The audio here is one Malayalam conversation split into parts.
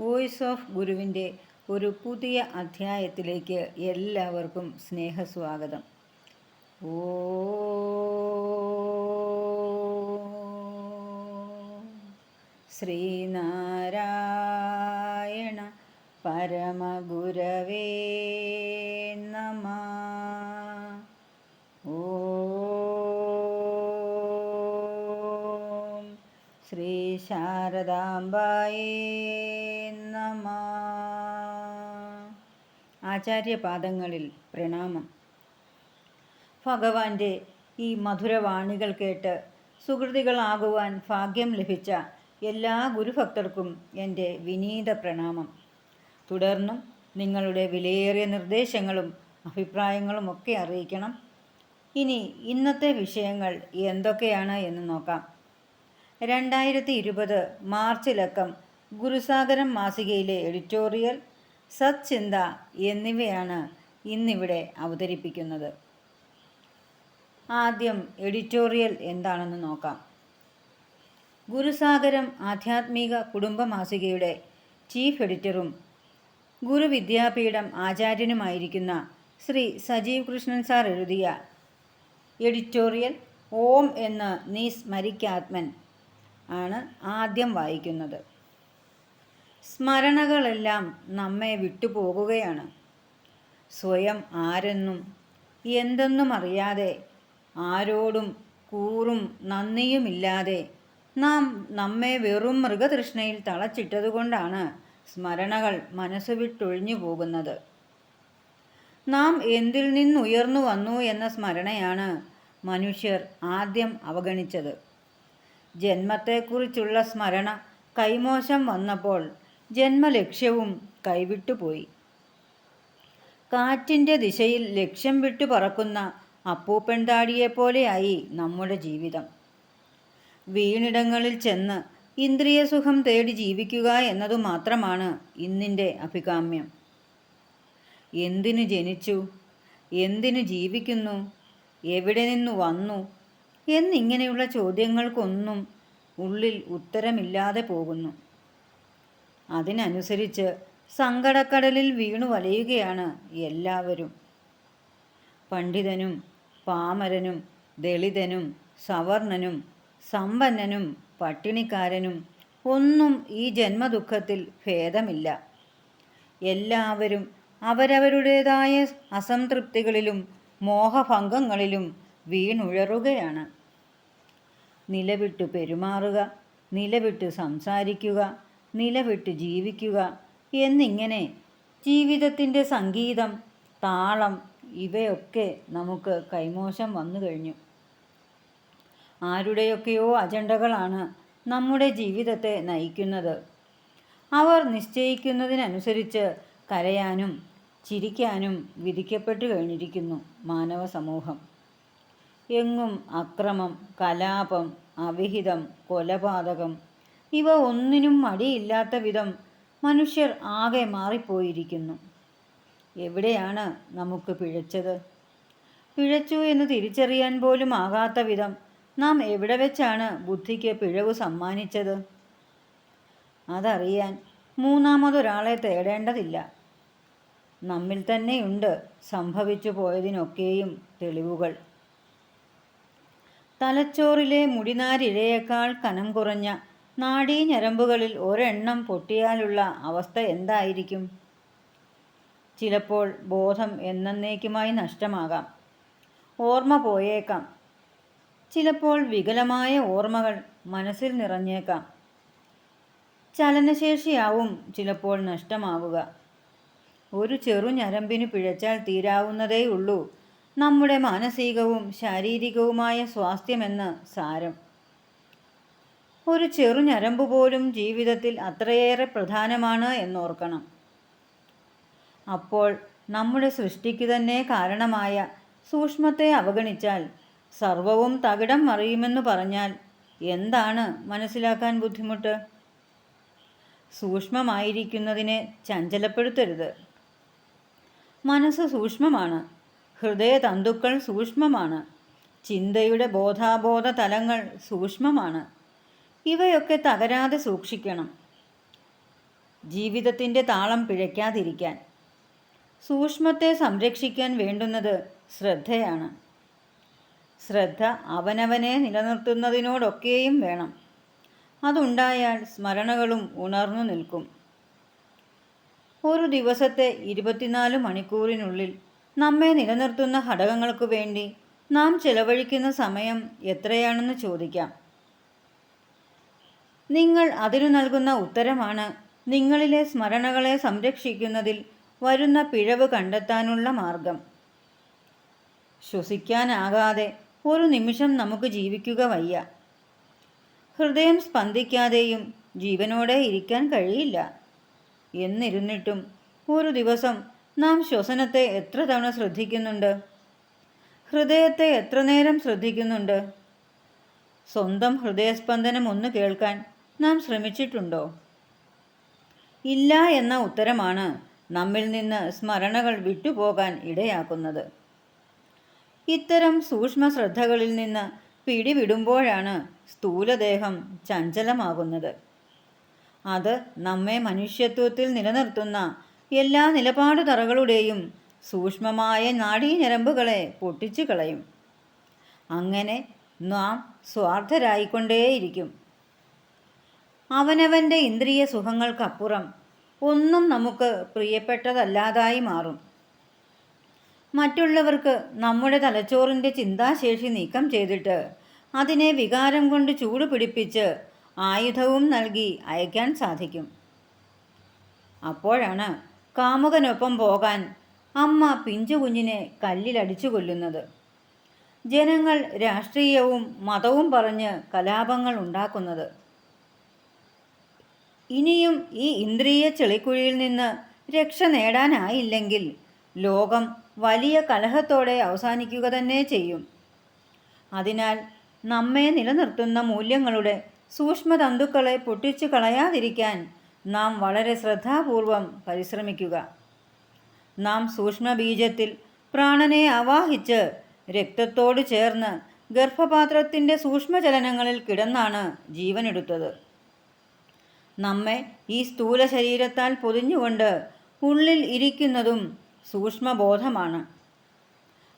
വോയിസ് ഓഫ് ഗുരുവിന്റെ ഒരു പുതിയ അധ്യായത്തിലേക്ക് എല്ലാവർക്കും സ്നേഹസ്വാഗതം. ഓ ശ്രീനാരായണ പരമഗുരവേ ശാരദാംബായേ നമ. ആചാര്യപാദങ്ങളിൽ പ്രണാമം. ഭഗവാന്റെ ഈ മധുരവാണികൾ കേട്ട് സുഹൃതികളാകുവാൻ ഭാഗ്യം ലഭിച്ച എല്ലാ ഗുരുഭക്തർക്കും എന്റെ വിനീത പ്രണാമം. തുടർന്നും നിങ്ങളുടെ വിലയേറിയ നിർദ്ദേശങ്ങളും അഭിപ്രായങ്ങളും ഒക്കെ അറിയിക്കണം. ഇനി ഇന്നത്തെ വിഷയങ്ങൾ എന്തൊക്കെയാണ് എന്ന് നോക്കാം. രണ്ടായിരത്തി ഇരുപത് മാർച്ച് ലക്കം ഗുരുസാഗരം മാസികയിലെ എഡിറ്റോറിയൽ സത്ചിന്ത എന്നിവയാണ് ഇന്നിവിടെ അവതരിപ്പിക്കുന്നത്. ആദ്യം എഡിറ്റോറിയൽ എന്താണെന്ന് നോക്കാം. ഗുരുസാഗരം ആധ്യാത്മിക കുടുംബ മാസികയുടെ ചീഫ് എഡിറ്ററും ഗുരുവിദ്യാപീഠം ആചാര്യനുമായിരിക്കുന്ന ശ്രീ സജീവ് കൃഷ്ണൻ സാർ എഴുതിയ എഡിറ്റോറിയൽ ഓം എന്ന് നീ സ്മരിക്കാത്മൻ ആണ് ആദ്യം വായിക്കുന്നത്. സ്മരണകളെല്ലാം നമ്മെ വിട്ടുപോകുകയാണ്. സ്വയം ആരെന്നും എന്തെന്നും അറിയാതെ ആരോടും കൂറും നന്ദിയുമില്ലാതെ നാം നമ്മെ വെറും മൃഗതൃഷ്ണയിൽ തളച്ചിട്ടതുകൊണ്ടാണ് സ്മരണകൾ മനസ്സ് വിട്ടൊഴിഞ്ഞു പോകുന്നത്. നാം എന്തിൽ നിന്നുയർന്നു വന്നു എന്ന സ്മരണയാണ് മനുഷ്യർ ആദ്യം അവഗണിച്ചത്. ജന്മത്തെക്കുറിച്ചുള്ള സ്മരണ കൈമോശം വന്നപ്പോൾ ജന്മലക്ഷ്യവും കൈവിട്ടുപോയി. കാറ്റിന്റെ ദിശയിൽ ലക്ഷ്യം വിട്ടു പറക്കുന്ന അപ്പൂപ്പൻ താടിയെപ്പോലെയായി നമ്മുടെ ജീവിതം. വീണിടങ്ങളിൽ ചെന്ന് ഇന്ദ്രിയസുഖം തേടി ജീവിക്കുക എന്നതു മാത്രമാണ് ഇന്നിന്റെ അഭികാമ്യം. എന്തിനു ജനിച്ചു? എന്തിനു ജീവിക്കുന്നു? എവിടെ നിന്നു വന്നു? എന്നിങ്ങനെയുള്ള ചോദ്യങ്ങൾക്കൊന്നും ഉള്ളിൽ ഉത്തരമില്ലാതെ പോകുന്നു. അതിനനുസരിച്ച് സങ്കടക്കടലിൽ വീണു വലയുകയാണ് എല്ലാവരും. പണ്ഡിതനും പാമരനും ദളിതനും സവർണനും സമ്പന്നനും പട്ടിണിക്കാരനും ഒന്നും ഈ ജന്മദുഃഖത്തിൽ ഭേദമില്ല. എല്ലാവരും അവരവരുടേതായ അസംതൃപ്തികളിലും മോഹഭംഗങ്ങളിലും വീണുഴറുകയാണ്. നിലവിട്ട് പെരുമാറുക നിലവിട്ട് സംസാരിക്കുക നിലവിട്ട് ജീവിക്കുക എന്നിങ്ങനെ ജീവിതത്തിന്റെ സംഗീതം താളം ഇവയൊക്കെ നമുക്ക് കൈമോശം വന്നു കഴിഞ്ഞു. ആരുടെയൊക്കെയോ അജണ്ടകളാണ് നമ്മുടെ ജീവിതത്തെ നയിക്കുന്നത്. അവർ നിശ്ചയിക്കുന്നതിനനുസരിച്ച് കരയാനും ചിരിക്കാനും വിധിക്കപ്പെട്ടു കഴിഞ്ഞിരിക്കുന്നു മാനവ സമൂഹം. എങ്ങും അക്രമം കലാപം അവിഹിതം കൊലപാതകം ഇവ ഒന്നിനും മടിയില്ലാത്ത വിധം മനുഷ്യർ ആകെ മാറിപ്പോയിരിക്കുന്നു. എവിടെയാണ് നമുക്ക് പിഴച്ചത്? പിഴച്ചു എന്ന് തിരിച്ചറിയാൻ പോലും ആകാത്ത വിധം നാം എവിടെ വെച്ചാണ് ബുദ്ധിക്ക് പിഴവ് സമ്മാനിച്ചത്? അതറിയാൻ മൂന്നാമതൊരാളെ തേടേണ്ടതില്ല. നമ്മിൽ തന്നെയുണ്ട് സംഭവിച്ചു പോയതിനൊക്കെയും തെളിവുകൾ. തലച്ചോറിലെ മുടിനാരിഴയേക്കാൾ കനം കുറഞ്ഞ നാഡീഞരമ്പുകളിൽ ഒരെണ്ണം പൊട്ടിയാലുള്ള അവസ്ഥ എന്തായിരിക്കും? ചിലപ്പോൾ ബോധം എന്നേക്കുമായി നഷ്ടമാകാം. ഓർമ്മ പോയേക്കാം. ചിലപ്പോൾ വികലമായ ഓർമ്മകൾ മനസ്സിൽ നിറഞ്ഞേക്കാം. ചലനശേഷിയാവും ചിലപ്പോൾ നഷ്ടമാവുക. ഒരു ചെറു ഞരമ്പിന് പിഴച്ചാൽ തീരാവുന്നതേയുള്ളൂ. നമ്മുടെ മാനസികവും ശാരീരികവുമായ സ്വാസ്ഥ്യമെന്ന് സാരം. ഒരു ചെറുഞരമ്പ് പോലും ജീവിതത്തിൽ അത്രയേറെ പ്രധാനമാണ് എന്നോർക്കണം. അപ്പോൾ നമ്മുടെ സൃഷ്ടിക്ക് തന്നെ കാരണമായ സൂക്ഷ്മത്തെ അവഗണിച്ചാൽ സർവവും തകിടം മറിയുമെന്ന് പറഞ്ഞാൽ എന്താണ് മനസ്സിലാക്കാൻ ബുദ്ധിമുട്ട്? സൂക്ഷ്മമായിരിക്കുന്നതിനെ ചഞ്ചലപ്പെടുത്തരുത്. മനസ്സ് സൂക്ഷ്മമാണ്. ഹൃദയതന്തുക്കൾ സൂക്ഷ്മമാണ്. ചിന്തയുടെ ബോധാബോധ തലങ്ങൾ സൂക്ഷ്മമാണ്. ഇവയൊക്കെ തകരാതെ സൂക്ഷിക്കണം. ജീവിതത്തിന്റെ താളം പിഴയ്ക്കാതിരിക്കാൻ. സൂക്ഷ്മത്തെ സംരക്ഷിക്കാൻ വേണ്ടുന്നത് ശ്രദ്ധയാണ്. ശ്രദ്ധ അവനവനെ നിലനിർത്തുന്നതിനോടൊക്കെയും വേണം. അതുണ്ടായാൽ സ്മരണകളും ഉണർന്നു നിൽക്കും. ഒരു ദിവസത്തെ ഇരുപത്തിനാല് മണിക്കൂറിനുള്ളിൽ നമ്മെ നിലനിർത്തുന്ന ഘടകങ്ങൾക്കു വേണ്ടി നാം ചെലവഴിക്കുന്ന സമയം എത്രയാണെന്ന് ചോദിക്കാം. നിങ്ങൾ അതിനു നൽകുന്ന ഉത്തരമാണ് നിങ്ങളിലെ സ്മരണകളെ സംരക്ഷിക്കുന്നതിൽ വരുന്ന പിഴവ് കണ്ടെത്താനുള്ള മാർഗം. ശ്വസിക്കാനാകാതെ ഒരു നിമിഷം നമുക്ക് ജീവിക്കുക വയ്യ. ഹൃദയം സ്പന്ദിക്കാതെയും ജീവനോടെ ഇരിക്കാൻ കഴിയില്ല. എന്നിരുന്നിട്ടും ഒരു ദിവസം നാം ശ്വസനത്തെ എത്ര തവണ ശ്രദ്ധിക്കുന്നുണ്ട്? ഹൃദയത്തെ എത്ര നേരം ശ്രദ്ധിക്കുന്നുണ്ട്? സ്വന്തം ഹൃദയസ്പന്ദനം ഒന്ന് കേൾക്കാൻ നാം ശ്രമിച്ചിട്ടുണ്ടോ? ഇല്ല എന്ന ഉത്തരമാണ് നമ്മിൽ നിന്ന് സ്മരണകൾ വിട്ടുപോകാൻ ഇടയാക്കുന്നത്. ഇത്തരം സൂക്ഷ്മ ശ്രദ്ധകളിൽ നിന്ന് പിടിവിടുമ്പോഴാണ് സ്ഥൂലദേഹം ചഞ്ചലമാകുന്നത്. അത് നമ്മെ മനുഷ്യത്വത്തിൽ നിലനിർത്തുന്ന എല്ലാ നിലപാട് തറകളുടെയും സൂക്ഷ്മമായ നാഡീഞരമ്പുകളെ പൊട്ടിച്ചു കളയും. അങ്ങനെ നാം സ്വാർത്ഥരായിക്കൊണ്ടേയിരിക്കും. അവനവന്റെ ഇന്ദ്രിയ സുഖങ്ങൾക്കപ്പുറം ഒന്നും നമുക്ക് പ്രിയപ്പെട്ടതല്ലാതായി മാറും. മറ്റുള്ളവർക്ക് നമ്മുടെ തലച്ചോറിന്റെ ചിന്താശേഷി നീക്കം ചെയ്തിട്ട് അതിനെ വികാരം കൊണ്ട് ചൂട് പിടിപ്പിച്ച് ആയുധവും നൽകി അയക്കാൻ സാധിക്കും. അപ്പോഴാണ് കാമുകനൊപ്പം പോകാൻ അമ്മ പിഞ്ചു കുഞ്ഞിനെ കല്ലിലടിച്ചു കൊല്ലുന്നത് ജനങ്ങൾ രാഷ്ട്രീയവും മതവും പറഞ്ഞ് കലാപങ്ങൾ ഉണ്ടാക്കുന്നത്. ഇനിയും ഈ ഇന്ദ്രിയ ചെളിക്കുഴിയിൽ നിന്ന് രക്ഷ നേടാനായില്ലെങ്കിൽ ലോകം വലിയ കലഹത്തോടെ അവസാനിക്കുക തന്നെ ചെയ്യും. അതിനാൽ നമ്മെ നിലനിർത്തുന്ന മൂല്യങ്ങളുടെ സൂക്ഷ്മതന്തുക്കളെ പൊട്ടിച്ചു കളയാതിരിക്കാൻ നാം വളരെ ശ്രദ്ധാപൂർവം പരിശ്രമിക്കുക. നാം സൂക്ഷ്മബീജത്തിൽ പ്രാണനെ ആവാഹിച്ച് രക്തത്തോട് ചേർന്ന് ഗർഭപാത്രത്തിന്റെ സൂക്ഷ്മചലനങ്ങളിൽ കിടന്നാണ് ജീവനെടുത്തത്. നമ്മെ ഈ സ്ഥൂല ശരീരത്താൽ പൊതിഞ്ഞുകൊണ്ട് ഉള്ളിൽ ഇരിക്കുന്നതും സൂക്ഷ്മബോധമാണ്.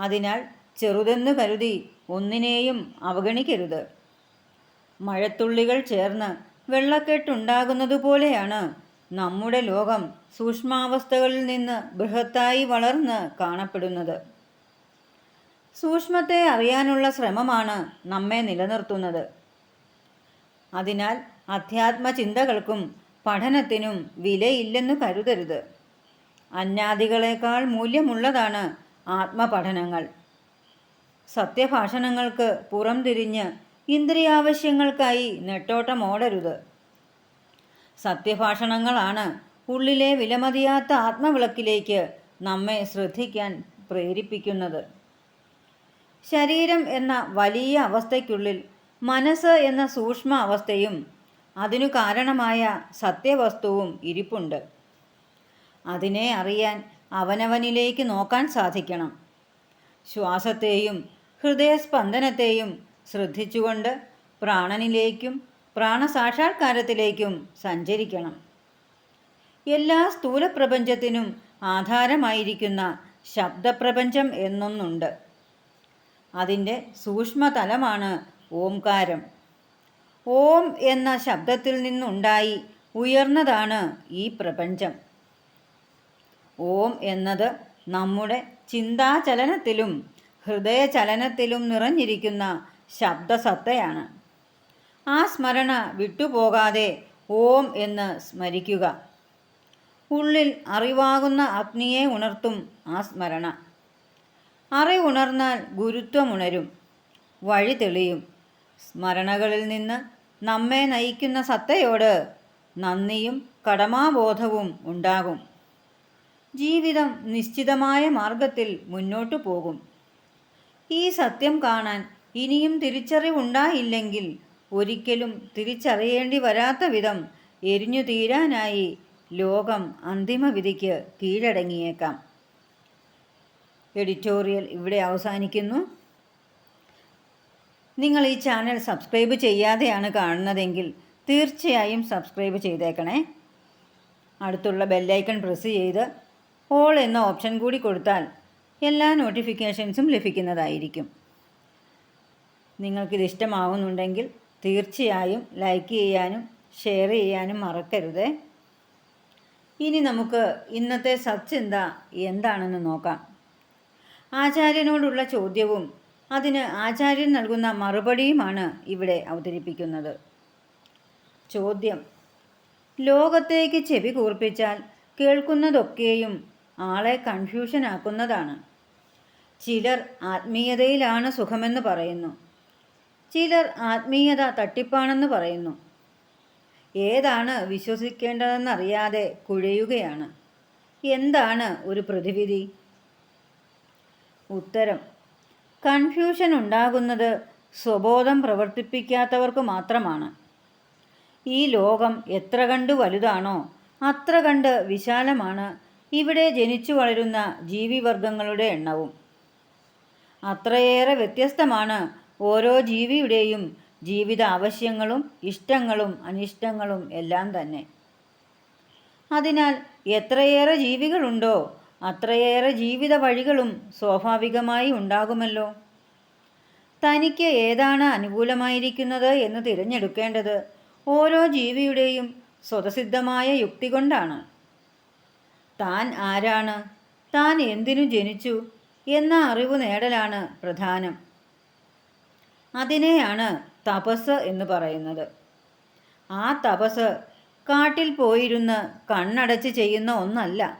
അതിനാൽ ചെറുതെന്ന് കരുതി ഒന്നിനെയും അവഗണിക്കരുത്. മഴത്തുള്ളികൾ ചേർന്ന് വെള്ളക്കെട്ടുണ്ടാകുന്നതുപോലെയാണ്. നമ്മുടെ ലോകം സൂക്ഷ്മാവസ്ഥകളിൽ നിന്ന് ബൃഹത്തായി വളർന്ന് കാണപ്പെടുന്നത്. സൂക്ഷ്മത്തെ അറിയാനുള്ള ശ്രമമാണ് നമ്മെ നിലനിർത്തുന്നത്. അതിനാൽ അധ്യാത്മ ചിന്തകൾക്കും പഠനത്തിനും വിലയില്ലെന്ന് കരുതരുത്. അന്നാദികളെക്കാൾ മൂല്യമുള്ളതാണ് ആത്മപഠനങ്ങൾ. സത്യഭാഷണങ്ങൾക്ക് പുറംതിരിഞ്ഞ് ഇന്ദ്രിയാവശ്യങ്ങൾക്കായി നെട്ടോട്ടമോടരുത് സത്യഭാഷണങ്ങളാണ് ഉള്ളിലെ വിലമതിയാത്ത ആത്മവിളക്കിലേക്ക് നമ്മെ ശ്രദ്ധിക്കാൻ പ്രേരിപ്പിക്കുന്നത്. ശരീരം എന്ന വലിയ അവസ്ഥയ്ക്കുള്ളിൽ മനസ്സ് എന്ന സൂക്ഷ്മ അവസ്ഥയും അതിനു കാരണമായ സത്യവസ്തുവും ഇരിപ്പുണ്ട്. അതിനെ അറിയാൻ അവനവനിലേക്ക് നോക്കാൻ സാധിക്കണം. ശ്വാസത്തെയും ഹൃദയസ്പന്ദനത്തെയും ശ്രദ്ധിച്ചുകൊണ്ട് പ്രാണനിലേക്കും പ്രാണസാക്ഷാത്കാരത്തിലേക്കും സഞ്ചരിക്കണം. എല്ലാ സ്ഥൂലപ്രപഞ്ചത്തിനും ആധാരമായിരിക്കുന്ന ശബ്ദപ്രപഞ്ചം എന്നൊന്നുണ്ട്. അതിന്റെ സൂക്ഷ്മതലമാണ് ഓംകാരം. ഓം എന്ന ശബ്ദത്തിൽ നിന്നുണ്ടായി ഉയർന്നതാണ് ഈ പ്രപഞ്ചം. ഓം എന്നത് നമ്മുടെ ചിന്താചലനത്തിലും ഹൃദയചലനത്തിലും നിറഞ്ഞിരിക്കുന്ന ശബ്ദസത്തയാണ്. ആ സ്മരണ വിട്ടുപോകാതെ ഓം എന്ന് സ്മരിക്കുക. ഉള്ളിൽ അറിവാകുന്ന അഗ്നിയെ ഉണർത്തും ആ സ്മരണ. അറിവുണർന്നാൽ ഗുരുത്വമുണരും വഴി തെളിയും. സ്മരണകളിൽ നിന്ന് നമ്മെ നയിക്കുന്ന സത്തയോട് നന്ദിയും കടമാബോധവും ഉണ്ടാകും. ജീവിതം നിശ്ചിതമായ മാർഗത്തിൽ മുന്നോട്ടു പോകും. ഈ സത്യം കാണാൻ ഇനിയും തിരിച്ചറിവുണ്ടായില്ലെങ്കിൽ ഒരിക്കലും തിരിച്ചറിയേണ്ടി വരാത്ത വിധം എരിഞ്ഞു തീരാനായി ലോകം അന്തിമവിധിക്ക് കീഴടങ്ങിയേക്കാം. എഡിറ്റോറിയൽ ഇവിടെ അവസാനിക്കുന്നു. നിങ്ങൾ ഈ ചാനൽ സബ്സ്ക്രൈബ് ചെയ്യാതെയാണ് കാണുന്നതെങ്കിൽ തീർച്ചയായും സബ്സ്ക്രൈബ് ചെയ്തേക്കണേ. അടുത്തുള്ള ബെല്ലൈക്കൺ പ്രസ് ചെയ്ത് ഓൾ എന്ന ഓപ്ഷൻ കൂടി കൊടുത്താൽ എല്ലാ നോട്ടിഫിക്കേഷൻസും ലഭിക്കുന്നതായിരിക്കും. നിങ്ങൾക്കിത് ഇഷ്ടമാവുന്നുണ്ടെങ്കിൽ തീർച്ചയായും ലൈക്ക് ചെയ്യാനും ഷെയർ ചെയ്യാനും മറക്കരുത്. ഇനി നമുക്ക് ഇന്നത്തെ സച്ചിന്ത എന്താണെന്ന് നോക്കാം. ആചാര്യനോടുള്ള ചോദ്യവും അതിന് ആചാര്യൻ നൽകുന്ന മറുപടിയുമാണ് ഇവിടെ അവതരിപ്പിക്കുന്നത്. ചോദ്യം ലോകത്തേക്ക് ചെവി കൂർപ്പിച്ചാൽ കേൾക്കുന്നതൊക്കെയും ആളെ കൺഫ്യൂഷനാക്കുന്നതാണ് ചിലർ ആത്മീയതയിലാണ് സുഖമെന്ന് പറയുന്നു. ചിലർ ആത്മീയത തട്ടിപ്പാണെന്ന് പറയുന്നു. ഏതാണ് വിശ്വസിക്കേണ്ടതെന്നറിയാതെ കുഴയുകയാണ്. എന്താണ് ഒരു പ്രതിവിധി? ഉത്തരം. കൺഫ്യൂഷൻ ഉണ്ടാകുന്നത് സ്വബോധം പ്രവർത്തിപ്പിക്കാത്തവർക്ക് മാത്രമാണ്. ഈ ലോകം എത്ര കണ്ട് വലുതാണോ അത്ര കണ്ട് വിശാലമാണ്. ഇവിടെ ജനിച്ചു വളരുന്ന ജീവിവർഗങ്ങളുടെ എണ്ണവും. അത്രയേറെ വ്യത്യസ്തമാണ് ഓരോ ജീവിയുടെയും ജീവിത ആവശ്യങ്ങളും ഇഷ്ടങ്ങളും അനിഷ്ടങ്ങളും എല്ലാം തന്നെ. അതിനാൽ എത്രയേറെ ജീവികളുണ്ടോ അത്രയേറെ ജീവിത വഴികളും സ്വാഭാവികമായി ഉണ്ടാകുമല്ലോ. തനിക്ക് ഏതാണ് അനുകൂലമായിരിക്കുന്നത് എന്ന് തിരഞ്ഞെടുക്കേണ്ടത് ഓരോ ജീവിയുടെയും സ്വതസിദ്ധമായ യുക്തി കൊണ്ടാണ്. താൻ ആരാണ്? താൻ എന്തിനു ജനിച്ചു? എന്ന അറിവ് നേടലാണ് പ്രധാനം. അതിനെയാണ് തപസ് എന്ന് പറയുന്നത്. ആ തപസ് കാട്ടിൽ പോയിരുന്ന് കണ്ണടച്ച് ചെയ്യുന്ന ഒന്നല്ല.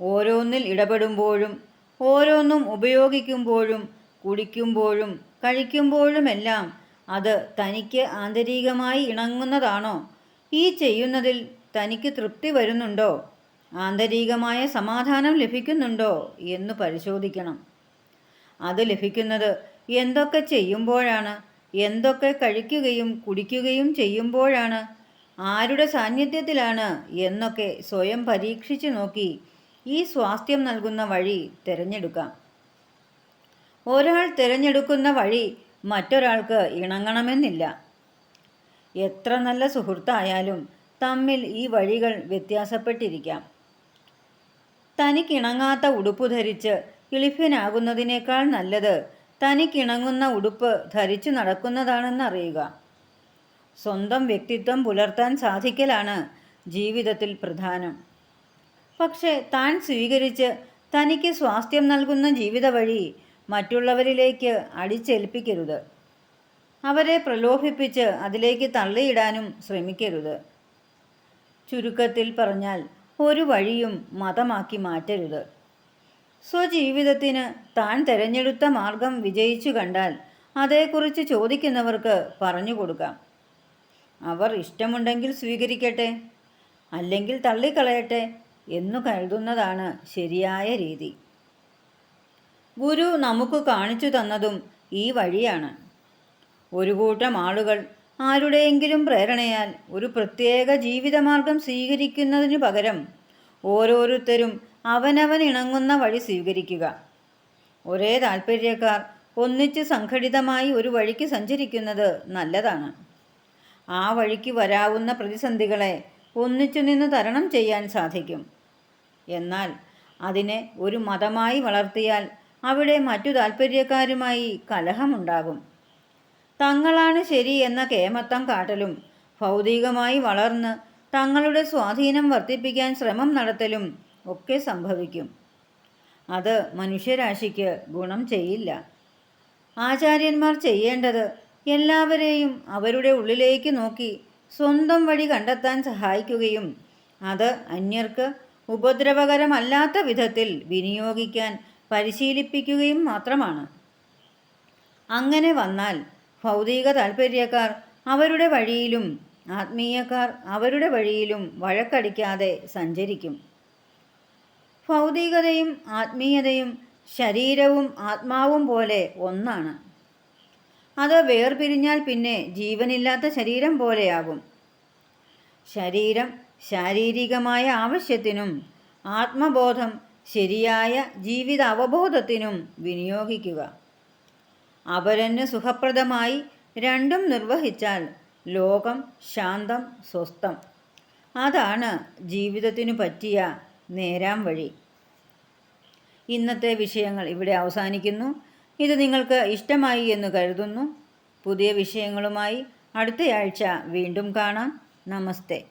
ഓരോന്നിൽ ഇടപെടുമ്പോഴും ഓരോന്നും ഉപയോഗിക്കുമ്പോഴും കുടിക്കുമ്പോഴും കഴിക്കുമ്പോഴുമെല്ലാം അത് തനിക്ക് ആന്തരികമായി ഇണങ്ങുന്നതാണോ? ഈ ചെയ്യുന്നതിൽ തനിക്ക് തൃപ്തി വരുന്നുണ്ടോ? ആന്തരികമായ സമാധാനം ലഭിക്കുന്നുണ്ടോ എന്ന് പരിശോധിക്കണം. അത് ലഭിക്കുന്നത് എന്തൊക്കെ ചെയ്യുമ്പോഴാണ് എന്തൊക്കെ കഴിക്കുകയും കുടിക്കുകയും ചെയ്യുമ്പോഴാണ് ആരുടെ സാന്നിധ്യത്തിലാണ് എന്നൊക്കെ സ്വയം പരീക്ഷിച്ചു നോക്കി ഈ സ്വാസ്ഥ്യം നൽകുന്ന വഴി തിരഞ്ഞെടുക്കാം. ഒരാൾ തിരഞ്ഞെടുക്കുന്ന വഴി മറ്റൊരാൾക്ക് ഇണങ്ങണമെന്നില്ല. എത്ര നല്ല സുഹൃത്തായാലും തമ്മിൽ ഈ വഴികൾ വ്യത്യാസപ്പെട്ടിരിക്കാം. തനിക്കിണങ്ങാത്ത ഉടുപ്പ് ധരിച്ച് കിളിഫ്യനാകുന്നതിനേക്കാൾ നല്ലത് തനിക്കിണങ്ങുന്ന ഉടുപ്പ് ധരിച്ചു നടക്കുന്നതാണെന്ന് അറിയുക സ്വന്തം വ്യക്തിത്വം പുലർത്താൻ സാധിക്കലാണ് ജീവിതത്തിൽ പ്രധാനം. പക്ഷേ താൻ സ്വീകരിച്ച് തനിക്ക് സ്വാസ്ഥ്യം നൽകുന്ന ജീവിത വഴി മറ്റുള്ളവരിലേക്ക് അടിച്ചേൽപ്പിക്കരുത്. അവരെ പ്രലോഭിപ്പിച്ച് അതിലേക്ക് തള്ളിയിടാനും ശ്രമിക്കരുത്. ചുരുക്കത്തിൽ പറഞ്ഞാൽ ഒരു വഴിയും മതമാക്കി മാറ്റരുത്. സ്വജീവിതത്തിന് താൻ തിരഞ്ഞെടുത്ത മാർഗം വിജയിച്ചു കണ്ടാൽ അതേക്കുറിച്ച് ചോദിക്കുന്നവർക്ക് പറഞ്ഞു കൊടുക്കാം. അവർ ഇഷ്ടമുണ്ടെങ്കിൽ സ്വീകരിക്കട്ടെ അല്ലെങ്കിൽ തള്ളിക്കളയട്ടെ എന്നു കരുതുന്നതാണ് ശരിയായ രീതി. ഗുരു നമുക്ക് കാണിച്ചു തന്നതും ഈ വഴിയാണ്. ഒരു കൂട്ടം ആളുകൾ ആരുടെയെങ്കിലും പ്രേരണയാൽ ഒരു പ്രത്യേക ജീവിതമാർഗം സ്വീകരിക്കുന്നതിനു പകരം ഓരോരുത്തരും അവനവൻ ഇണങ്ങുന്ന വഴി സ്വീകരിക്കുക. ഒരേ താൽപ്പര്യക്കാർ ഒന്നിച്ച് സംഘടിതമായി ഒരു വഴിക്ക് സഞ്ചരിക്കുന്നത് നല്ലതാണ്. ആ വഴിക്ക് വരാവുന്ന പ്രതിസന്ധികളെ ഒന്നിച്ചു നിന്ന് തരണം ചെയ്യാൻ സാധിക്കും. എന്നാൽ അതിനെ ഒരു മതമായി വളർത്തിയാൽ അവിടെ മറ്റു താൽപ്പര്യക്കാരുമായി കലഹമുണ്ടാകും. തങ്ങളാണ് ശരി എന്ന കേമത്തം കാട്ടലും ഭൗതികമായി വളർന്ന് തങ്ങളുടെ സ്വാധീനം വർദ്ധിപ്പിക്കാൻ ശ്രമം നടത്തലും ഒക്കെ സംഭവിക്കും. അത് മനുഷ്യരാശിക്ക് ഗുണം ചെയ്യില്ല. ആചാര്യന്മാർ ചെയ്യേണ്ടത് എല്ലാവരെയും അവരുടെ ഉള്ളിലേക്ക് നോക്കി സ്വന്തം വഴി കണ്ടെത്താൻ സഹായിക്കുകയും അത് അന്യർക്ക് ഉപദ്രവകരമല്ലാത്ത വിധത്തിൽ വിനിയോഗിക്കാൻ പരിശീലിപ്പിക്കുകയും മാത്രമാണ്. അങ്ങനെ വന്നാൽ ഭൗതിക താൽപ്പര്യക്കാർ അവരുടെ വഴിയിലും ആത്മീയക്കാർ അവരുടെ വഴിയിലും വഴക്കടിക്കാതെ സഞ്ചരിക്കും. ഭൗതികതയും ആത്മീയതയും ശരീരവും ആത്മാവും പോലെ ഒന്നാണ്. അത് വേർപിരിഞ്ഞാൽ പിന്നെ ജീവനില്ലാത്ത ശരീരം പോലെയാകും. ശരീരം ശാരീരികമായ ആവശ്യത്തിനും ആത്മബോധം ശരിയായ ജീവിത അവബോധത്തിനും വിനിയോഗിക്കുക. അപരന് സുഖപ്രദമായി രണ്ടും നിർവഹിച്ചാൽ ലോകം ശാന്തം സ്വസ്ഥം. അതാണ് ജീവിതത്തിനു പറ്റിയ നേരാം വഴി. ഇന്നത്തെ വിഷയങ്ങൾ ഇവിടെ അവസാനിക്കുന്നു. ഇത് നിങ്ങൾക്ക് ഇഷ്ടമായി എന്ന് കരുതുന്നു. പുതിയ വിഷയങ്ങളുമായി അടുത്തയാഴ്ച വീണ്ടും കാണാം. നമസ്തേ.